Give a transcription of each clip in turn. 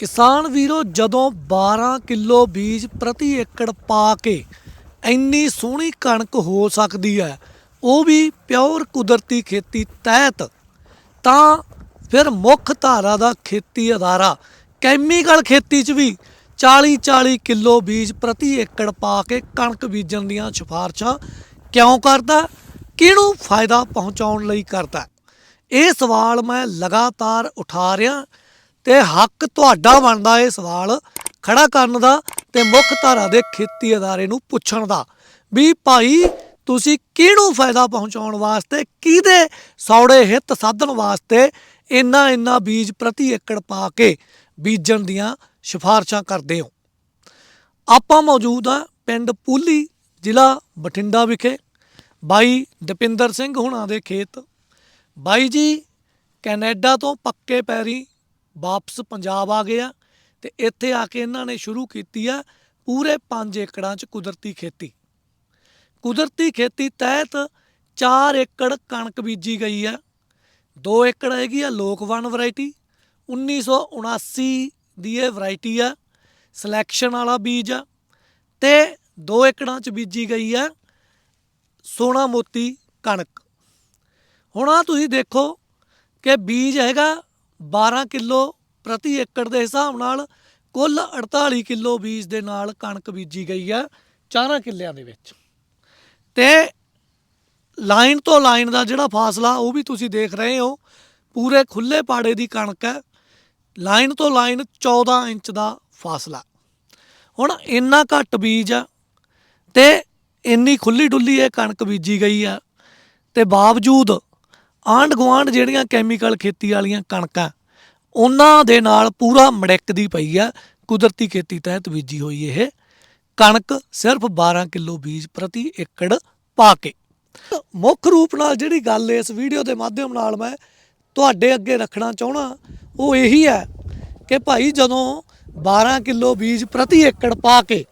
ਕਿਸਾਨ ਵੀਰੋ, ਜਦੋਂ 12 ਕਿਲੋ ਬੀਜ ਪ੍ਰਤੀ ਏਕੜ ਪਾ ਕੇ ਇੰਨੀ ਸੋਹਣੀ ਕਣਕ ਹੋ ਸਕਦੀ ਹੈ, ਉਹ ਵੀ ਪਿਓਰ ਕੁਦਰਤੀ ਖੇਤੀ ਤਹਿਤ, ਤਾਂ ਫਿਰ ਮੁੱਖ ਧਾਰਾ ਦਾ ਖੇਤੀ ਅਦਾਰਾ ਕੈਮੀਕਲ ਖੇਤੀ 'ਚ ਵੀ 40 40 ਕਿਲੋ ਬੀਜ ਪ੍ਰਤੀ ਏਕੜ ਪਾ ਕੇ ਕਣਕ ਬੀਜਣ ਦੀਆਂ ਸਿਫਾਰਸ਼ਾਂ ਕਿਉਂ ਕਰਦਾ, ਕਿਹਨੂੰ ਫਾਇਦਾ ਪਹੁੰਚਾਉਣ ਲਈ ਕਰਦਾ? ਇਹ ਸਵਾਲ ਮੈਂ ਲਗਾਤਾਰ ਉਠਾ ਰਿਹਾ ਤੇ ਹੱਕ ਤੁਹਾਡਾ ਬਣਦਾ ਇਹ ਸਵਾਲ ਖੜਾ ਕਰਨ ਦਾ ਤੇ ਮੁੱਖ ਧਾਰਾ ਦੇ ਖੇਤੀ ਅਦਾਰੇ ਨੂੰ ਪੁੱਛਣ ਦਾ। ਵੀ ਭਾਈ, ਤੁਸੀਂ ਕਿਹਨੂੰ ਫਾਇਦਾ ਪਹੁੰਚਾਉਣ ਵਾਸਤੇ, ਕਿਹਦੇ ਸੌੜੇ ਹਿੱਤ ਸਾਧਣ ਵਾਸਤੇ ਇੰਨਾ ਇੰਨਾ ਬੀਜ ਪ੍ਰਤੀ ਏਕੜ ਪਾ ਕੇ ਬੀਜਣ ਦੀਆਂ ਸਿਫਾਰਸ਼ਾਂ ਕਰਦੇ ਹੋ? ਆਪਾਂ ਮੌਜੂਦ ਆ ਪਿੰਡ ਪੂਲੀ, ਜ਼ਿਲ੍ਹਾ ਬਠਿੰਡਾ ਵਿਖੇ। ਬਾਈ ਦਪਿੰਦਰ ਸਿੰਘ ਹੁਣਾਂ ਦੇ ਖੇਤ। ਬਾਈ ਜੀ, ਕੈਨੇਡਾ ਤੋਂ ਪੱਕੇ ਪੈਰੀ ਵਾਪਸ ਪੰਜਾਬ ਆ ਗਏ ਆ ਤੇ ਇੱਥੇ ਆ ਕੇ ਇਹਨਾਂ ਨੇ ਸ਼ੁਰੂ ਕੀਤੀ ਆ ਪੂਰੇ 5 ਏਕੜਾਂ 'ਚ ਕੁਦਰਤੀ ਖੇਤੀ। ਕੁਦਰਤੀ ਖੇਤੀ ਤਹਿਤ 4 ਏਕੜ ਕਣਕ ਬੀਜੀ ਗਈ ਆ। 2 ਏਕੜ ਹੈਗੀ ਆ ਲੋਕਵਨ ਵੈਰਾਈਟੀ 1979 ਦੀ ਇਹ ਵੈਰਾਈਟੀ ਆ, ਸਿਲੈਕਸ਼ਨ ਵਾਲਾ ਬੀਜ ਆ ਤੇ 2 ਏਕੜਾਂ 'ਚ ਬੀਜੀ ਗਈ ਆ ਸੋਨਾ ਮੋਤੀ ਕਣਕ। ਹੁਣ ਆ ਤੁਸੀਂ ਦੇਖੋ ਕਿ ਬੀਜ ਹੈਗਾ 12 ਕਿਲੋ ਪ੍ਰਤੀ ਏਕੜ ਦੇ ਹਿਸਾਬ ਨਾਲ ਕੁੱਲ 48 ਕਿਲੋ ਬੀਜ ਦੇ ਨਾਲ ਕਣਕ ਬੀਜੀ ਗਈ ਹੈ ਚਾਰਾਂ ਕਿੱਲਿਆਂ ਦੇ ਵਿੱਚ। ਤੇ ਲਾਈਨ ਤੋਂ ਲਾਈਨ ਦਾ ਜਿਹੜਾ ਫਾਸਲਾ ਉਹ ਵੀ ਤੁਸੀਂ ਦੇਖ ਰਹੇ ਹੋ, ਪੂਰੇ ਖੁੱਲੇ ਪਾੜੇ ਦੀ ਕਣਕ ਹੈ। ਲਾਈਨ ਤੋਂ ਲਾਈਨ 14 ਇੰਚ ਦਾ ਫਾਸਲਾ। ਹੁਣ ਇੰਨਾ ਘੱਟ ਬੀਜ ਆ ਤੇ ਇੰਨੀ ਖੁੱਲੀ ਡੁੱਲੀ ਇਹ ਕਣਕ ਬੀਜੀ ਗਈ ਆ ਤੇ ਬਾਵਜੂਦ ਆਂਢ ਗੁਆਂਢ ਜਿਹੜੀਆਂ ਕੈਮੀਕਲ ਖੇਤੀ ਵਾਲੀਆਂ ਕਣਕਾਂ, ਉਹਨਾਂ ਦੇ ਨਾਲ ਪੂਰਾ ਮੜਿਕਦੀ ਪਈ ਆ, ਕੁਦਰਤੀ ਖੇਤੀ ਤਹਿਤ ਬੀਜੀ ਹੋਈ ਇਹ। ਕਣਕ ਸਿਰਫ 12 ਕਿਲੋ ਬੀਜ ਪ੍ਰਤੀ ਏਕੜ ਪਾ ਕੇ। ਮੁੱਖ ਰੂਪ ਨਾਲ ਜਿਹੜੀ ਗੱਲ ਇਸ ਵੀਡੀਓ ਦੇ ਮਾਧਿਅਮ ਨਾਲ ਮੈਂ ਤੁਹਾਡੇ ਅੱਗੇ ਰੱਖਣਾ ਚਾਹਣਾ ਉਹ ਇਹੀ ਹੈ ਕਿ ਭਾਈ ਜਦੋਂ 12 ਕਿਲੋ ਬੀਜ ਪ੍ਰਤੀ ਏਕੜ ਪਾ ਕੇ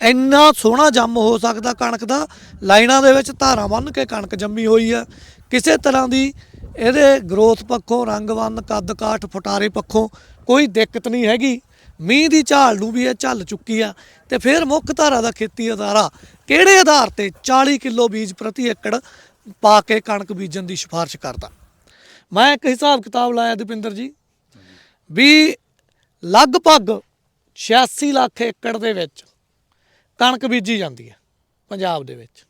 ਇੰਨਾ ਸੋਹਣਾ ਜੰਮ ਹੋ ਸਕਦਾ ਕਣਕ ਦਾ, ਲਾਈਨਾਂ ਦੇ ਵਿੱਚ ਧਾਰਾਂ ਬੰਨ ਕੇ ਕਣਕ ਜੰਮੀ ਹੋਈ ਆ ਕਿਸੇ ਤਰ੍ਹਾਂ ਦੀ ਇਹਦੇ ਗਰੋਥ ਪੱਖੋਂ ਰੰਗਵੰਨ ਕੱਦ ਕਾਠ, ਫੁਟਾਰੇ ਪੱਖੋਂ ਕੋਈ ਦਿੱਕਤ ਨਹੀਂ ਹੈਗੀ। ਮੀਂਹ ਦੀ ਝਾਲ ਨੂੰ ਵੀ ਇਹ ਝੱਲ ਚੁੱਕੀ ਆ। ਤੇ ਫਿਰ ਮੁੱਖ ਧਾਰਾ ਦਾ ਖੇਤੀ ਅਦਾਰਾ ਕਿਹੜੇ ਆਧਾਰ ਤੇ 40 ਕਿਲੋ ਬੀਜ ਪ੍ਰਤੀ ਏਕੜ ਪਾ ਕੇ ਕਣਕ ਬੀਜਣ ਦੀ ਸਿਫਾਰਿਸ਼ ਕਰਦਾ? ਮੈਂ ਇੱਕ ਹਿਸਾਬ ਕਿਤਾਬ ਲਾਇਆ, ਦਪਿੰਦਰ ਜੀ, ਵੀ ਲਗਭਗ 86 ਲੱਖ ਏਕੜ ਦੇ ਵਿੱਚ ਕਣਕ ਬੀਜੀ ਜਾਂਦੀ ਹੈ, ਪੰਜਾਬ ਦੇ ਵਿੱਚ।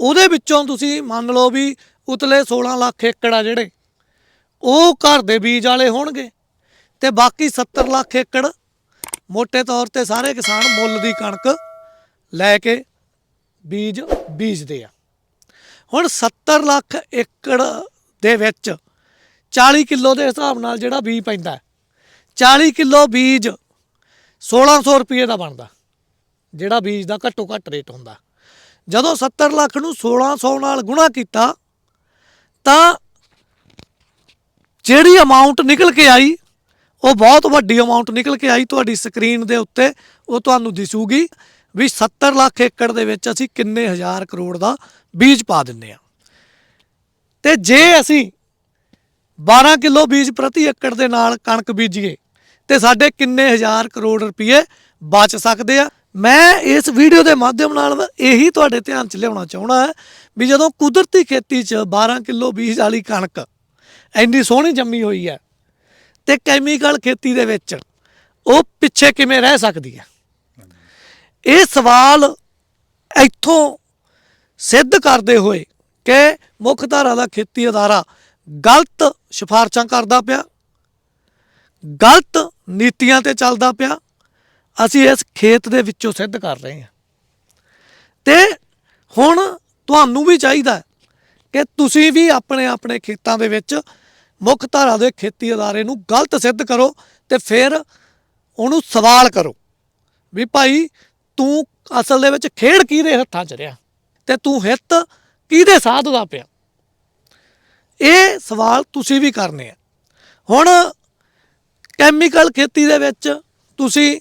ਉਹਦੇ ਵਿੱਚੋਂ ਤੁਸੀਂ ਮੰਨ ਲਓ ਵੀ ਉਤਲੇ 16 ਲੱਖ ਏਕੜ ਆ ਜਿਹੜੇ। ਉਹ ਘਰ ਦੇ ਬੀਜ ਵਾਲੇ ਹੋਣਗੇ ਤੇ ਬਾਕੀ 70 ਲੱਖ ਏਕੜ ਮੋٹے ਤੌਰ ਤੇ ਸਾਰੇ ਕਿਸਾਨ ਮੁੱਲ ਦੀ ਕਣਕ ਲੈ ਕੇ ਬੀਜ ਬੀਜਦੇ ਆ। ਹੁਣ 70 ਲੱਖ ਏਕੜ ਦੇ ਵਿੱਚ 40 ਕਿਲੋ ਦੇ ਹਿਸਾਬ ਨਾਲ ਜਿਹੜਾ ਬੀਜ ਪੈਂਦਾ ਹੈ, 40 ਕਿਲੋ ਬੀਜ 1600 ਰੁਪਏ ਦਾ ਬਣਦਾ ਜਿਹੜਾ ਬੀਜ ਦਾ ਘੱਟੋ ਘੱਟ ਰੇਟ ਹੁੰਦਾ। ਜਦੋਂ 70 ਲੱਖ ਨੂੰ 1600 ਨਾਲ ਗੁਣਾ ਕੀਤਾ ਤਾਂ ਜਿਹੜੀ ਅਮਾਉਂਟ ਨਿਕਲ ਕੇ ਆਈ, ਉਹ ਬਹੁਤ ਵੱਡੀ ਅਮਾਉਂਟ ਨਿਕਲ ਕੇ ਆਈ ਤੁਹਾਡੀ ਸਕਰੀਨ ਦੇ ਉੱਤੇ, ਉਹ ਤੁਹਾਨੂੰ ਦਿਸੂਗੀ ਵੀ 70 ਲੱਖ ਏਕੜ ਦੇ ਵਿੱਚ ਅਸੀਂ ਕਿੰਨੇ ਹਜ਼ਾਰ ਕਰੋੜ ਦਾ ਬੀਜ ਪਾ ਦਿੰਨੇ ਆ ਤੇ ਜੇ ਅਸੀਂ 12 ਕਿਲੋ ਬੀਜ ਪ੍ਰਤੀ ਏਕੜ ਦੇ ਨਾਲ ਕਣਕ ਬੀਜੀਏ, ਤੇ ਸਾਡੇ ਕਿੰਨੇ ਹਜ਼ਾਰ ਕਰੋੜ ਰੁਪਏ ਬਚ ਸਕਦੇ ਆ। ਮੈਂ ਇਸ ਵੀਡੀਓ ਦੇ ਮਾਧਿਅਮ ਨਾਲ ਇਹੀ ਤੁਹਾਡੇ ਧਿਆਨ 'ਚ ਲਿਆਉਣਾ ਚਾਹੁੰਦਾ ਹੈ ਵੀ ਜਦੋਂ ਕੁਦਰਤੀ ਖੇਤੀ 'ਚ 12 ਕਿਲੋ ਬੀਜ ਵਾਲੀ ਕਣਕ ਇੰਨੀ ਸੋਹਣੀ ਜੰਮੀ ਹੋਈ ਹੈ ਤੇ ਕੈਮੀਕਲ ਖੇਤੀ ਦੇ ਵਿੱਚ ਉਹ ਪਿੱਛੇ ਕਿਵੇਂ ਰਹਿ ਸਕਦੀ ਹੈ? ਇਹ ਸਵਾਲ ਇੱਥੋਂ ਸਿੱਧ ਕਰਦੇ ਹੋਏ ਕਿ ਮੁੱਖ ਧਾਰਾ ਦਾ ਖੇਤੀ ਅਦਾਰਾ ਗਲਤ ਸਿਫਾਰਸ਼ਾਂ ਕਰਦਾ ਪਿਆ, ਗਲਤ ਨੀਤੀਆਂ ਤੇ ਚੱਲਦਾ ਪਿਆ, ਅਸੀਂ ਇਸ ਖੇਤ ਦੇ ਵਿੱਚੋਂ ਸਿੱਧ ਕਰ ਰਹੇ ਹਾਂ। ਤੇ ਹੁਣ ਤੁਹਾਨੂੰ ਵੀ ਚਾਹੀਦਾ ਕਿ ਤੁਸੀਂ ਵੀ ਆਪਣੇ ਆਪਣੇ ਖੇਤਾਂ ਦੇ ਵਿੱਚ ਮੁੱਖ ਧਾਰਾ ਦੇ ਖੇਤੀ ਅਦਾਰੇ ਨੂੰ ਗਲਤ ਸਿੱਧ ਕਰੋ ਤੇ ਫਿਰ ਉਹਨੂੰ ਸਵਾਲ ਕਰੋ ਵੀ ਭਾਈ ਤੂੰ ਅਸਲ ਦੇ ਵਿੱਚ ਖੇਡ ਕਿਹਦੇ ਹੱਥਾਂ 'ਚ ਰਿਹਾ ਤੇ ਤੂੰ ਹਿੱਤ ਕਿਹਦੇ ਸਾਧ ਦਾ ਪਿਆ? ਇਹ ਸਵਾਲ ਤੁਸੀਂ ਵੀ ਕਰਨੇ ਆ। ਹੁਣ ਕੈਮੀਕਲ ਖੇਤੀ ਦੇ ਵਿੱਚ ਤੁਸੀਂ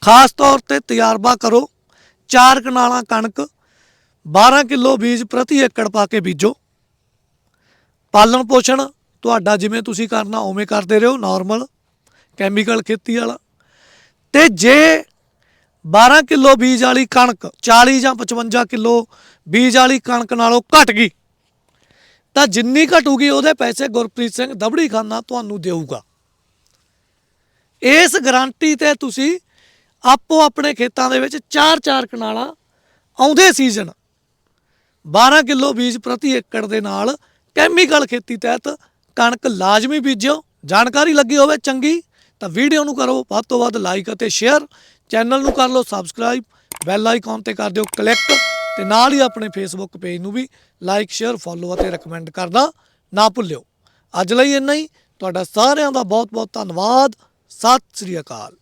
ਖਾਸ ਤੌਰ ਤੇ ਤਜਰਬਾ ਕਰੋ, ਚਾਰ ਕਨਾਲਾਂ ਕਣਕ 12 ਕਿਲੋ ਬੀਜ ਪ੍ਰਤੀ ਏਕੜ ਪਾ ਕੇ ਬੀਜੋ। ਪਾਲਣ ਪੋਸ਼ਣ ਤੁਹਾਡਾ ਜਿਵੇਂ ਤੁਸੀਂ ਕਰਨਾ ਉਵੇਂ ਕਰਦੇ ਰਹੋ ਨਾਰਮਲ ਕੈਮੀਕਲ ਖੇਤੀ ਵਾਲਾ। ਤੇ ਜੇ 12 ਕਿਲੋ ਬੀਜ ਵਾਲੀ ਕਣਕ 40 ਜਾਂ 55 ਕਿਲੋ ਬੀਜ ਵਾਲੀ ਕਣਕ ਨਾਲੋਂ ਘਟ ਗਈ, ਤਾਂ ਜਿੰਨੀ ਘਟੂਗੀ ਉਹਦੇ ਪੈਸੇ ਗੁਰਪ੍ਰੀਤ ਸਿੰਘ ਦਬੜੀ ਖਾਨਾ ਤੁਹਾਨੂੰ ਦੇਊਗਾ। ਇਸ ਗਾਰੰਟੀ ਤੇ ਤੁਸੀਂ ਆਪੋ ਆਪਣੇ ਖੇਤਾਂ ਦੇ ਵਿੱਚ 4-4 ਕਨਾਲਾਂ ਆਉਂਦੇ ਸੀਜ਼ਨ 12 ਕਿਲੋ ਬੀਜ ਪ੍ਰਤੀ ਏਕੜ ਦੇ ਨਾਲ ਕੈਮੀਕਲ ਖੇਤੀ ਤਹਿਤ ਕਣਕ ਲਾਜ਼ਮੀ ਬੀਜਿਓ। ਜਾਣਕਾਰੀ ਲੱਗੀ ਹੋਵੇ ਚੰਗੀ, ਤਾਂ ਵੀਡੀਓ ਨੂੰ ਕਰੋ, ਵੱਧ ਤੋਂ ਵੱਧ ਲਾਈਕ ਅਤੇ ਸ਼ੇਅਰ ਚੈਨਲ ਨੂੰ ਕਰ ਲਓ ਸਬਸਕ੍ਰਾਈਬ ਬੈਲ ਆਈਕਨ ਤੇ ਕਰ ਦਿਓ ਕਲਿੱਕ ਤੇ ਨਾਲ ਹੀ ਆਪਣੇ ਫੇਸਬੁੱਕ ਪੇਜ ਨੂੰ ਵੀ ਲਾਈਕ ਸ਼ੇਅਰ ਫੋਲੋ ਅਤੇ ਰეკਮੈਂਡ ਕਰਨਾ ਨਾ ਭੁੱਲਿਓ। ਅੱਜ ਲਈ ਇੰਨਾ ਹੀ। ਤੁਹਾਡਾ ਸਾਰਿਆਂ ਦਾ ਬਹੁਤ ਬਹੁਤ ਧੰਨਵਾਦ। ਸਤਿ ਸ੍ਰੀ ਅਕਾਲ।